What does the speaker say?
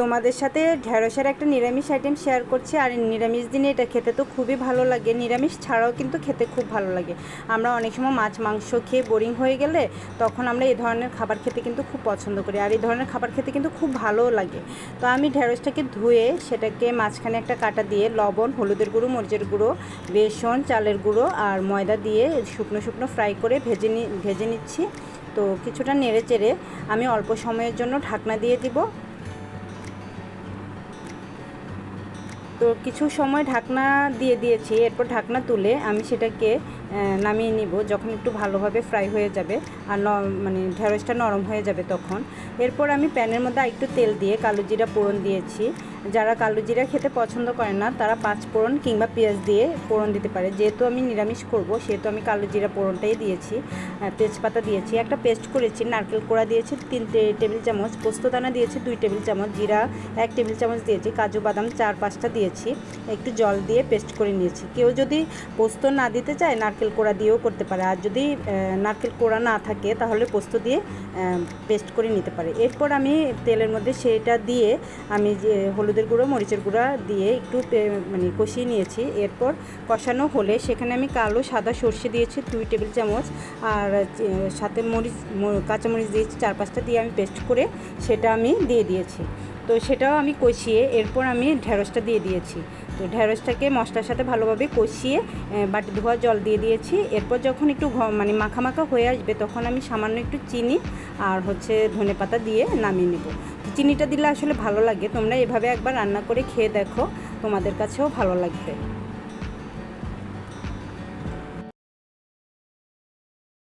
তোমাদের সাথে ঢেঁড়সের একটা নিরামিষ আইটেম শেয়ার করছি, আর নিরামিষ দিনে এটা খেতে তো খুবই ভালো লাগে। নিরামিষ ছাড়াও কিন্তু খেতে খুব ভালো লাগে। আমরা অনেক সময় মাছ, মাংস খেয়ে বোরিং হয়ে গেলে তখন আমরা এই ধরনের খাবার খেতে কিন্তু খুব পছন্দ করি, আর এই ধরনের খাবার খেতে কিন্তু খুব ভালোও লাগে। তো আমি ঢেঁড়সটাকে ধুয়ে সেটাকে মাঝখানে একটা কাটা দিয়ে লবণ, হলুদের গুঁড়ো, মরিচের গুঁড়ো, বেসন, চালের গুঁড়ো আর ময়দা দিয়ে শুকনো শুকনো ফ্রাই করে ভেজে নি, ভেজে নিচ্ছি। তো কিছুটা নেড়ে চেড়ে আমি অল্প সময়ের জন্য ঢাকনা দিয়ে দিব। তো কিছু সময় ঢাকনা দিয়ে দিয়েছি, এরপর ঢাকনা তুলে আমি সেটাকে নামিয়ে নিব, যখন একটু ভালোভাবে ফ্রাই হয়ে যাবে, আর মানে ঢেঁড়সটা নরম হয়ে যাবে তখন। এরপর আমি প্যানের মধ্যে একটু তেল দিয়ে কালো জিরা পোড়ন দিয়েছি। যারা কালো জিরা খেতে পছন্দ করে না, তারা পাঁচ ফোড়ন কিংবা পেঁয়াজ দিয়ে পোড়ন দিতে পারে। যেহেতু আমি নিরামিষ করব, সেহেতু আমি কালো জিরা পোড়নটাই দিয়েছি তেজপাতা দিয়েছি। একটা পেস্ট করেছি, নারকেল কোড়া দিয়েছি, তিন টেবিল চামচ পোস্তদানা দিয়েছি, দুই টেবিল চামচ জিরা, এক টেবিল চামচ দিয়েছি, কাজু বাদাম চার পাঁচটা দিয়েছি। একটু জল দিয়ে পেস্ট করে নিয়েছি। কেউ যদি পোস্ত না দিতে চায়, নারকেল কোড়া দিয়েও করতে পারে। আর যদি নারকেল কোড়া না থাকে, তাহলে পোস্ত দিয়ে পেস্ট করে নিতে পারে। এরপর আমি তেলের মধ্যে সেটা দিয়ে, আমি যে, হলুদের গুঁড়ো, মরিচের গুঁড়া দিয়ে একটু মানে কষিয়ে নিয়েছি। এরপর কষানো হলে সেখানে আমি কালো সাদা সর্ষে দিয়েছি, দুই টেবিল চামচ। আর সাথে মরিচ কাঁচামরিচ দিয়েছি, চার পাঁচটা দিয়ে আমি পেস্ট করে সেটা আমি দিয়ে দিয়েছি। তো সেটাও আমি কষিয়ে এরপর আমি ঢেঁড়সটা দিয়ে দিয়েছি। তো ঢেঁড়সটাকে মশলার সাথে ভালোভাবে কষিয়ে বাটি ধোয়া জল দিয়ে দিয়েছি। এরপর যখন একটু মানে মাখা মাখা হয়ে আসবে তখন আমি সামান্য একটু চিনি আর হচ্ছে ধনে পাতা দিয়ে নামিয়ে নেব। চিনিটা দিলে আসলে ভালো লাগে। তোমরা এভাবে একবার রান্না করে খেয়ে দেখো। তোমাদের কাছেও ভালো লাগবে।